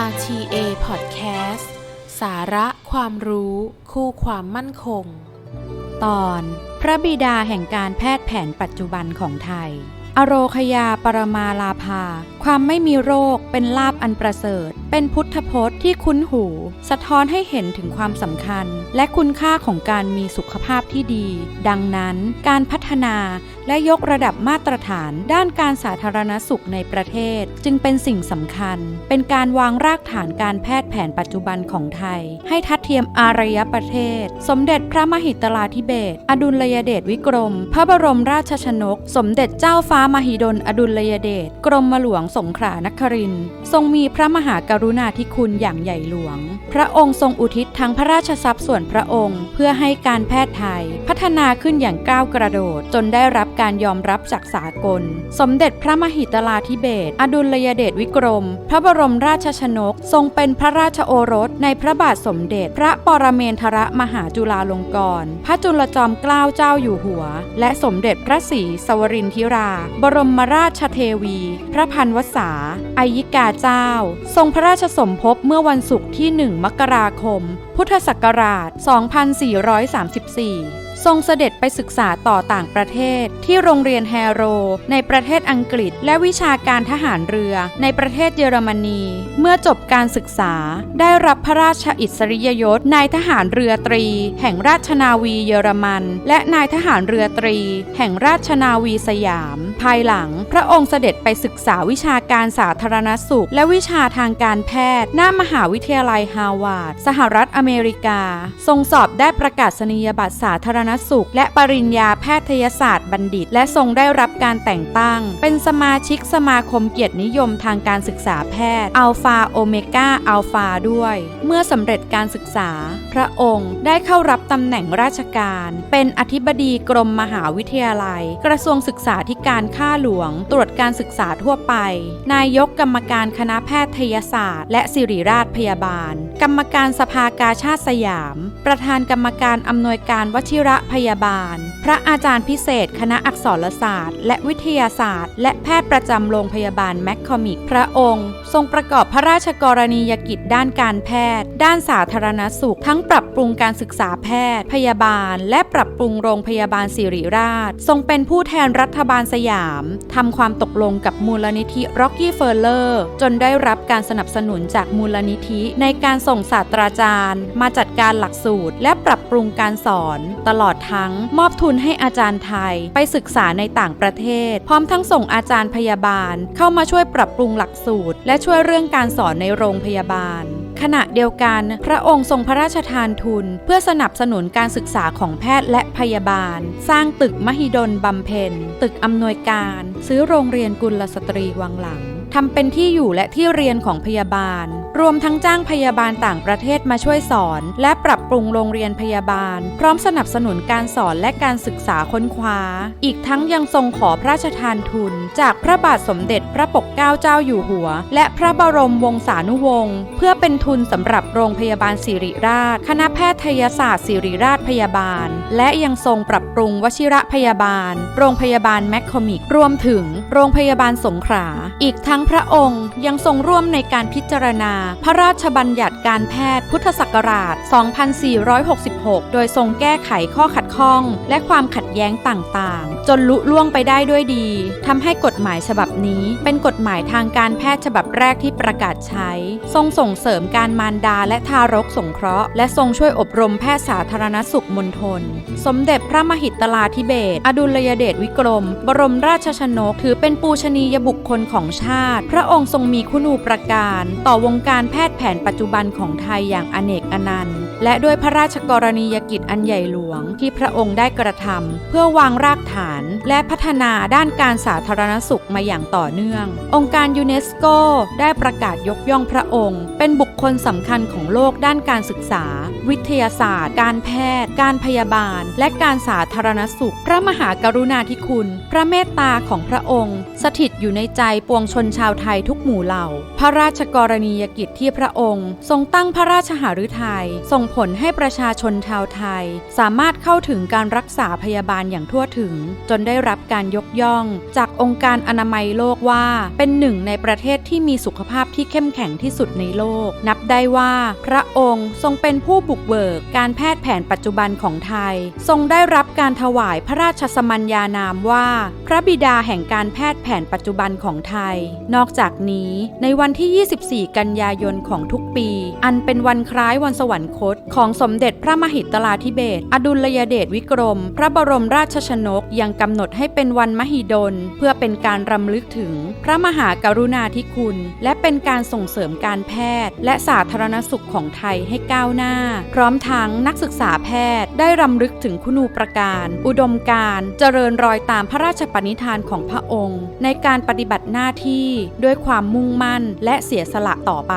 RTA Podcast สาระความรู้คู่ความมั่นคง ตอนพระบิดาแห่งการแพทย์แผนปัจจุบันของไทย อโรคยาปรมาลาภา ความไม่มีโรคเป็นลาบอันประเสริฐ เป็นพุทธพจน์ที่คุ้นหู สะท้อนให้เห็นถึงความสำคัญ และคุณค่าของการมีสุขภาพที่ดี ดังนั้นการพัฒนาและยกระดับมาตรฐานด้านการสาธารณสุขในประเทศ จึงเป็นสิ่งสำคัญ เป็นการวางรากฐานการแพทย์แผนปัจจุบันของไทย ให้ทัดเทียมอารยประเทศ สมเด็จพระมหิตลาธิเบศอดุลยเดชวิกรม พระบรมราชชนก สมเด็จเจ้าฟ้ามหิดลอดุลยเดชกรมหลวงสงขลานครินทร์ทรงมีพระมหากรุรุณาธิคุณอย่างใหญ่หลวง พระองค์ทรงอุทิศทั้งพระราชทรัพย์ส่วนพระองค์ เพื่อให้การแพทย์ไทย พัฒนาขึ้นอย่างก้าวกระโดด จนได้รับการยอมรับจากสากล สมเด็จพระมหิตลาธิเบศอดุลยเดชวิกรม พระบรมราชชนก ทรงเป็นพระราชโอรสในพระบาทสมเด็จ พระปรเมนทรมหาจุฬาลงกรณ์พระจุลจอมเกล้าเจ้าอยู่หัว และสมเด็จพระศรีสวรินทิรา บรมราชเทวี พระพันวษาอายิกาเจ้า ทรงพระราชสมภพเมื่อวันศุกร์ที่ 1 มกราคม พุทธศักราช 2434 ทรงเสด็จไปศึกษาต่อต่างประเทศ ที่โรงเรียนแฮโร ในประเทศอังกฤษ และวิชาการทหารเรือ ในประเทศเยอรมนี เมื่อจบการศึกษา ได้รับพระราชอิสริยยศนายทหารเรือตรี แห่งราชนาวีเยอรมัน และนายทหารเรือตรี แห่งราชนาวีสยาม ภายหลังพระองค์เสด็จไปศึกษาวิชาการสาธารณสุข และวิชาทางการแพทย์ หน้ามหาวิทยาลัยฮาวาดสหรัฐอเมริกา ทรงสอบได้ประกาศนียบัตรสาธารณสุข และปริญญาแพทยศาสตร์บัณฑิต และทรงได้รับการแต่งตั้ง เป็นสมาชิกสมาคมเกียรตินิยมทางการศึกษาแพทย์อัลฟาโอเมก้าอัลฟาด้วย เมื่อสำเร็จการศึกษา พระองค์ได้เข้ารับตำแหน่งราชการ เป็นอธิบดีกรมมหาวิทยาลัย กระทรวงศึกษาธิการข้าหลวง ตรวจการศึกษาทั่วไป นายกกรรมการคณะแพทยศาสตร์ และศิริราชพยาบาล กรรมการสภากาชาติสยาม ประธานกรรมการอำนวยการวชิระพยาบาล พระอาจารย์พิเศษ คณะอักษรศาสตร์ และวิทยาศาสตร์ และแพทย์ประจำโรงพยาบาลแมคคอมิก พระองค์ ทรงประกอบพระราชกรณียกิจด้านการแพทย์ ด้านสาธารณสุข ทั้งปรับปรุงการศึกษาแพทย์ พยาบาล และปรับปรุงโรงพยาบาลสิริราช ทรงเป็นผู้แทนรัฐบาลสยามทำความตกลงกับมูลนิธิ Rocky f u r l e r จนได้รับการสนับสนุนจากมูลนิธิในการส่งศาสตราจารย์ มาจัดการหลักสูตร และปรับปรุงการสอน ตลอดทั้งมอบทุนให้อาจารย์ไทยไปศึกษาในต่างประเทศ พร้อมทั้งส่งอาจารย์พยาบาล เข้ามาช่วยปรับปรุงหลักสูตร และช่วยเรื่องการสอนในโรงพยาบาลขณะเดียวกัน พระองค์ทรงพระราชทานทุน เพื่อสนับสนุนการศึกษาของแพทย์และพยาบาล สร้างตึกมหิดลบำเพ็ญ ตึกอำนวยการ ซื้อโรงเรียนกุลสตรีวังหลังทำเป็นที่อยู่และที่เรียนของพยาบาล รวมทั้งจ้างพยาบาลต่างประเทศมาช่วยสอน และปรับปรุงโรงเรียนพยาบาล พร้อมสนับสนุนการสอนและการศึกษาค้นคว้า อีกทั้งยังทรงขอพระราชทานทุน จากพระบาทสมเด็จพระปกเกล้าเจ้าอยู่หัว และพระบรมวงศานุวงศ์เพื่อเป็นทุนสำหรับโรงพยาบาลสิริราช คณะแพทยศาสตร์ศิริราชพยาบาล และยังทรงปรับปรุงวชิระพยาบาล โรงพยาบาลแมคคอมิกรวมถึง โรงพยาบาลสงขลาอีกทั้งพระองค์ยังทรงร่วมในการพิจารณาพระราชบัญญัติการแพทย์พุทธศักราช 2466 โดยทรงแก้ไขข้อขัดข้อง และความขัดแย้งต่างๆ จนลุล่วงไปได้ด้วยดีทำให้กฎหมายฉบับนี้เป็นกฎหมายทางการแพทย์ฉบับแรกที่ประกาศใช้ ทรงส่งเสริมการมารดาและทารกสงเคราะห์ และทรงช่วยอบรมแพทย์สาธารณสุขมณฑล สมเด็จพระมหิตลาธิเบศอดุลยเดชวิกรม บรมราชชนก ถือเป็นปูชนียบุคคลของชาติ พระองค์ทรงมีคุณูปการ ต่อวงการการแพทย์แผนปัจจุบันของไทยอย่างอเนกอนันต์ และด้วยพระราชกรณียกิจอันใหญ่หลวงที่พระองค์ได้กระทำเพื่อวางรากฐานและพัฒนาด้านการสาธารณสุขมาอย่างต่อเนื่อง องค์การยูเนสโกได้ประกาศยกย่องพระองค์ เป็นบุคค ลสำคัญของโลกด้านการศึกษา วิทยาศาสตร์ การแพทย์ การพยาบาล และการสาธารณสุข พระมหากรุณาธิคุณ พระเมตตาของพระองค์ สถิตอยู่ในใจปวงชนชาวไทยทุกหมู่เหล่า พระราชกรณียกิจที่พระองค์ ทรงตั้งพระราชหฤทัยทรงผลให้ประชาชนชาวไทย สามารถเข้าถึงการรักษาพยาบาลอย่างทั่วถึง จนได้รับการยกย่อง จากองค์การอนามัยโลกว่า เป็นหนึ่งในประเทศที่มีสุขภาพที่เข้มแข็งที่สุดในโลกนบได้ว่า พระองค์ทรงเป็นผู้บุกเบิกการแพทย์แผนปัจจุบันของไทย ทรงได้รับการถวายพระราชสมัญญานามว่า พระบิดาแห่งการแพทย์แผนปัจจุบันของไทย นอกจากนี้ในวันที่ 24 กันยายนของทุกปี อันเป็นวันคล้ายวันสวรรคต ของสมเด็จพระมหิตลาธิเบศอดุลยเดชวิกรม พระบรมราชชนกยังกำหนดให้เป็นวันมหิดล เพื่อเป็นการรำลึกถึง พระมหากรุณาธิคุณ และเป็นการส่งเสริมการแพทย์ และสาธารณสุขของไทยให้ก้าวหน้า พร้อมทั้งนักศึกษาแพทย์ได้รำลึกถึงคุณูปการ อุดมการเจริญรอยตามพระราชปณิธานของพระองค์ ในการปฏิบัติหน้าที่ด้วยความมุ่งมั่นและเสียสละต่อไป